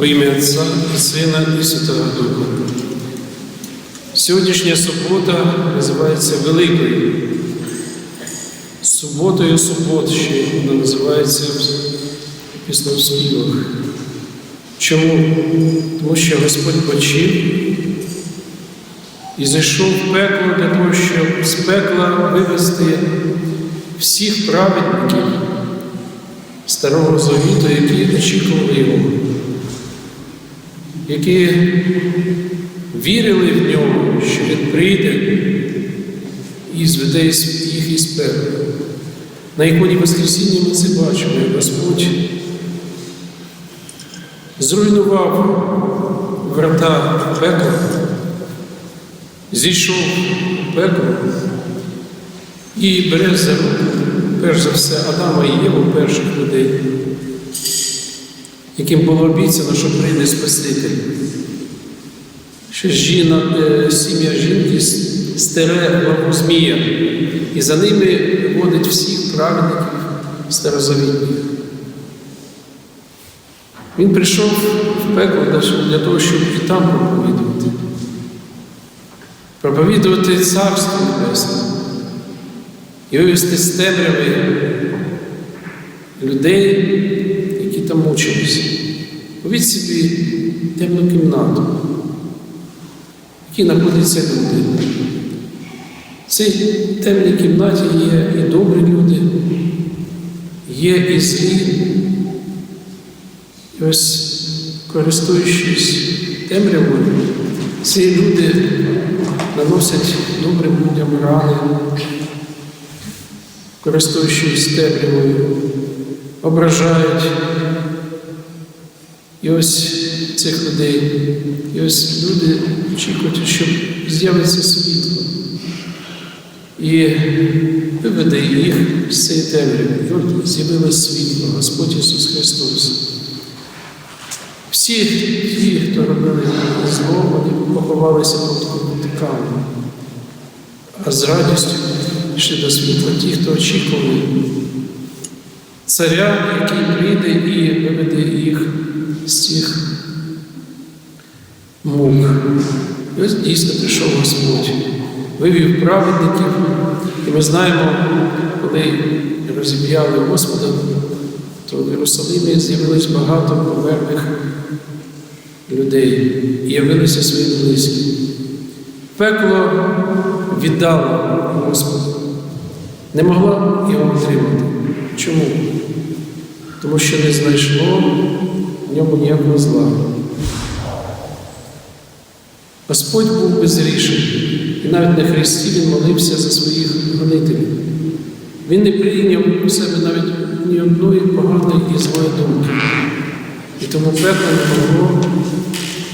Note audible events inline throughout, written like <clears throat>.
Во ім'я Отця і Сина і Святого Духа. Сьогоднішня субота називається Великою. Суботою субот ще вона називається в пісноспівах. Чому? Тому що Господь почив і зайшов в пекло для того, щоб з пекла вивести всіх праведників Старого Завіту, які очікували його, які вірили в нього, що він прийде і зведе їх із пекла. На іконі Воскресіння ми це бачимо, як Господь зруйнував врата пекла, зійшов у пекло і бере за руку, перш за все, Адама і Єву, перших людей, яким було обіцяно, що прийде Спаситель. Що жіна, е, сім'я жінки стере главу Змія, і за ними водить всіх праведників старозавітніх. Він прийшов в пекло для того, щоб і там проповідувати. Проповідувати Царство Небесне і вивести з темряви людей, там. Повіть собі темну кімнату, в якій знаходяться люди. В цій темній кімнаті є і добрі люди, є і злі. І ось, користуючись темрявою, ці люди наносять добрим людям рани, користуючись темрявою, ображають. І ось цих людей, і ось люди очікують, що з'явиться світло і виведе їх з цієї темряви. От з'явилось світло, Господь Ісус Христос. Всі ті, хто робили зло, вони поховалися під кутиками, а з радістю йшли до світла ті, хто очікували царя, який прийде і виведе їх з цих мук. І ось дійсно прийшов Господь, вивів праведників, і ми знаємо, коли розіб'яли Господа, то в Єрусалимі з'явилось багато померлих людей і явилися свої близькі. Пекло віддало Господу, не могла його отримати. Чому? Тому що не знайшло в ньому ніякого зла. Господь був безрішений, і навіть на Христі Він молився за своїх гонителів. Він не прийняв у себе навіть ні одної поганої і злої думки. І тому пекло не могло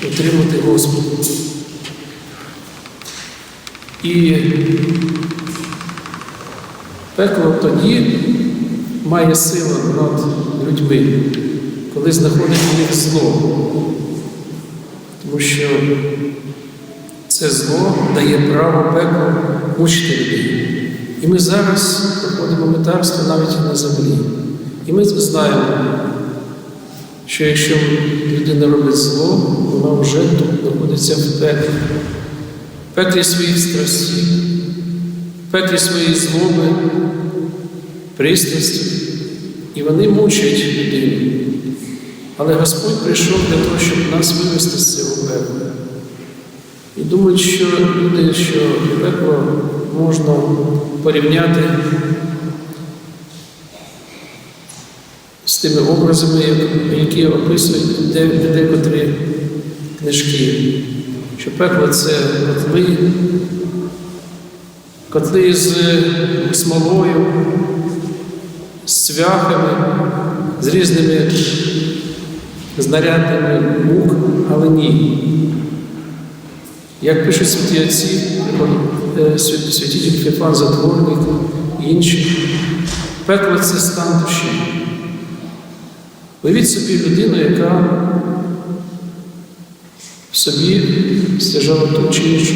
отримати Господа. І пекло тоді має силу над людьми, коли знаходить в них зло. Тому що це зло дає право пекло мучити людей. І ми зараз проходимо метарство навіть на землі. І ми знаємо, що якщо людина робить зло, вона вже тут знаходиться в пеклі, в пеклі своїх страстів, в пеклі своєї злоби, пристрасті. І вони мучать людину. Але Господь прийшов для того, щоб нас вивести з цього пекла. І думають, що люди, що пекло можна порівняти з тими образами, які описують декотрі книжки. Що пекло це котли, котли з смолою, з цвяхами, з різними знарядами мук, але ні. Як пишуть святі отці, святитель Феофан Затворник і інші, пекло це стан душі. Уявіть собі людину, яка в собі стяжала ту чи іншу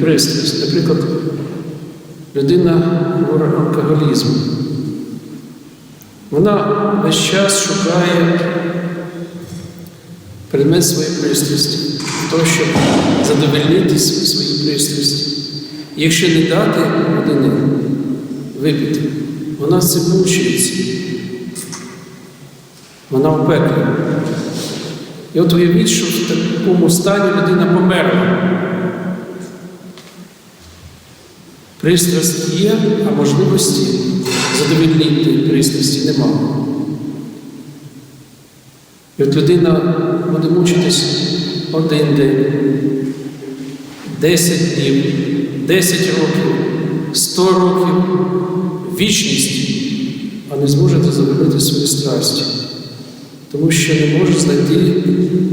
пристрасть. Наприклад, людина хвора алкоголізму. Вона весь час шукає предмет своєї пристрасті, того, щоб задовольнити св- свої пристрасті. Якщо не дати людині випити, вона цим мучається. Вона в пеклі. І от уявіть, що в такому стані людина померла. Пристрасть є, а можливості задовільнити пристрасті немає. І от людина буде мучитись один день, 10 днів, 10 років, 100 років, вічність, а не зможе задовольнити свої страсті, тому що не може знайти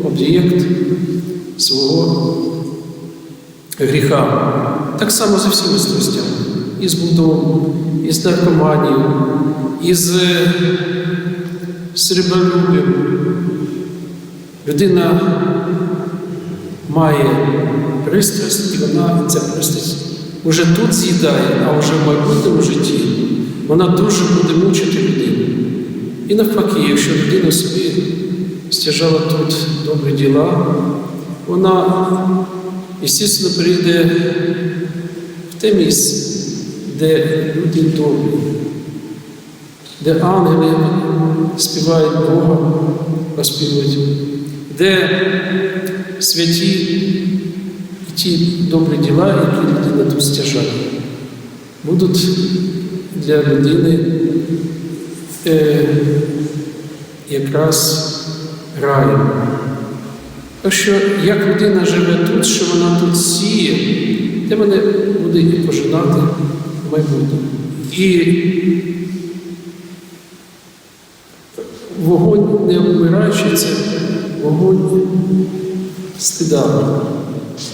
об'єкт свого гріха. Так само зі всіма страстями. І з будом, і з наркоманією, і з е. Людина має пристрасть, і вона ця пристрасть уже тут з'їдає, а вже в майбутньому житті вона дуже буде мучити людину. І навпаки, якщо людина собі стяжала тут добрі діла, вона, звісно, прийде в те місце, де люди добрі, де ангели співають Бога, оспівують, де святі і ті добрі діла, які людина тут стяжає, будуть для людини е, якраз раєм. Так що, як людина живе тут, що вона тут сіє, те мене буде і пожинати в майбутньому. І вогонь не вмираючий, це вогонь стида,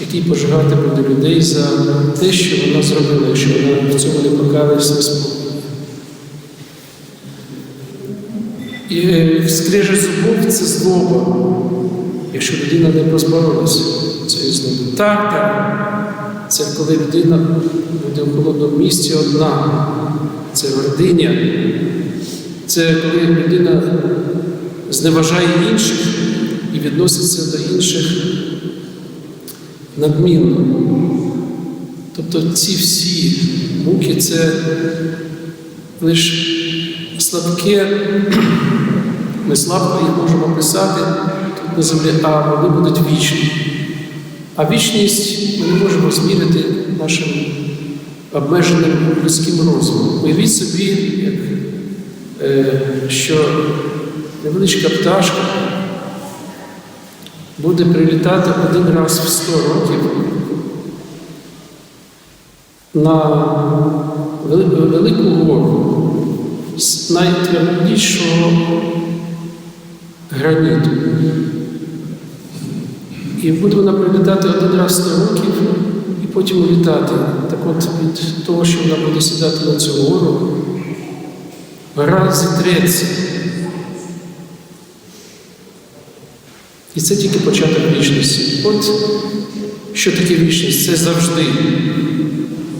який пожигати буде людей за те, що вона зробила, якщо вона в цьому не покаялась на спокій. І е, скрижа зубов це злоба, якщо людина не позбавилася цієї злоби. Так, так. Це коли людина буде в холодному місці одна. Це гординя. Це коли людина зневажає інших і відноситься до інших надмінно. Тобто ці всі муки це лише слабке, <clears throat> ми слабко їх можемо описати тут на землі, а вони будуть вічні. А вічність ми не можемо змірити нашим обмеженим людським розумом. Уявіть собі, як, е, що невеличка пташка буде прилітати один раз в 100 років на велику гору з найтвердішого граніту. І буде вона прилітати один раз 100 років і потім улітати. Так от від того, що вона буде сідати на цю гору, гора зітреться. І це тільки початок вічності. От що таке вічність? Це завжди.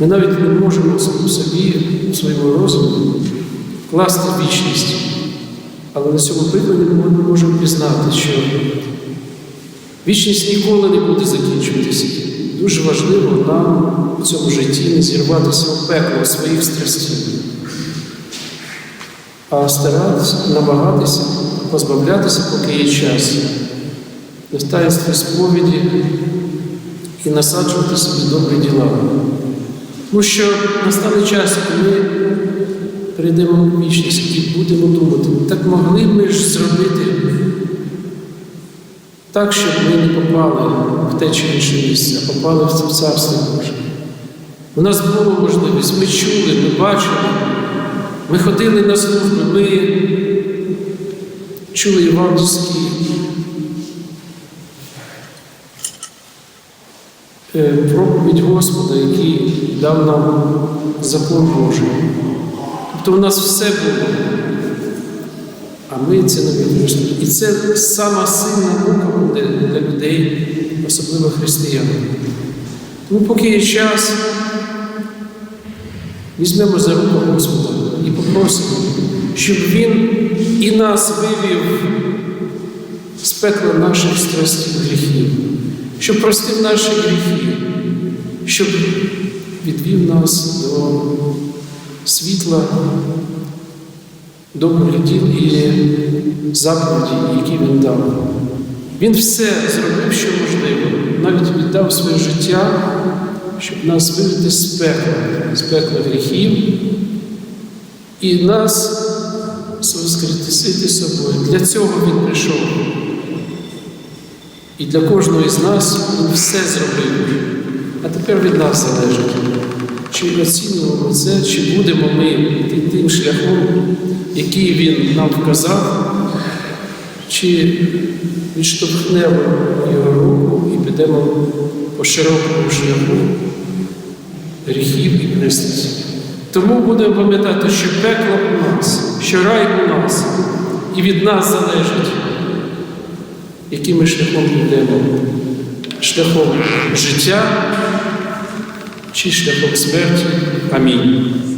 Ми навіть не можемо в собі, в своєму розумі вкласти вічність. Але на цьому прикладі ми можемо пізнати, що вічність ніколи не буде закінчуватися. Дуже важливо нам в цьому житті не зірватися в пекло своїх страстів, а старатися, намагатися позбавлятися, поки є час, в таїнстві сповіді і насаджувати собі добрі діла. Тому що настане час, коли ми прийдемо в вічність і будемо думати, так могли б ми ж зробити так, щоб ми не попали в те чи інше місце, а попали в це царство Боже. У нас була можливість, ми чули, ми бачили, ми ходили на служби, ми чули євангельські е, проповідь Господа, який дав нам закон Божий. Тобто у нас все було, а ми це не використали. І це сама сильна мука буде для людей, особливо християн. Тому поки є час, візьмемо за руку Господа і попросимо, щоб Він і нас вивів з пекла наших страстів гріхів, щоб простив наші гріхи, щоб відвів нас до світла, добрих діл і заповіді, які він дав. Він все зробив, що можливо, навіть віддав своє життя, щоб нас вивести з пекла, з пекла гріхів і нас воскресити собою. Для цього він прийшов. І для кожного із нас він все зробив. А тепер від нас залежить, чи оцінюємо це, чи будемо ми йти тим шляхом, який він нам вказав, чи відштовхнемо його руку і підемо по широкому шляху гріхів і пристрасті. Тому будемо пам'ятати, що пекло у нас, що рай у нас, і від нас залежить, яким ми шляхом йдемо, шляхом життя чи шляхом смерті. Амінь.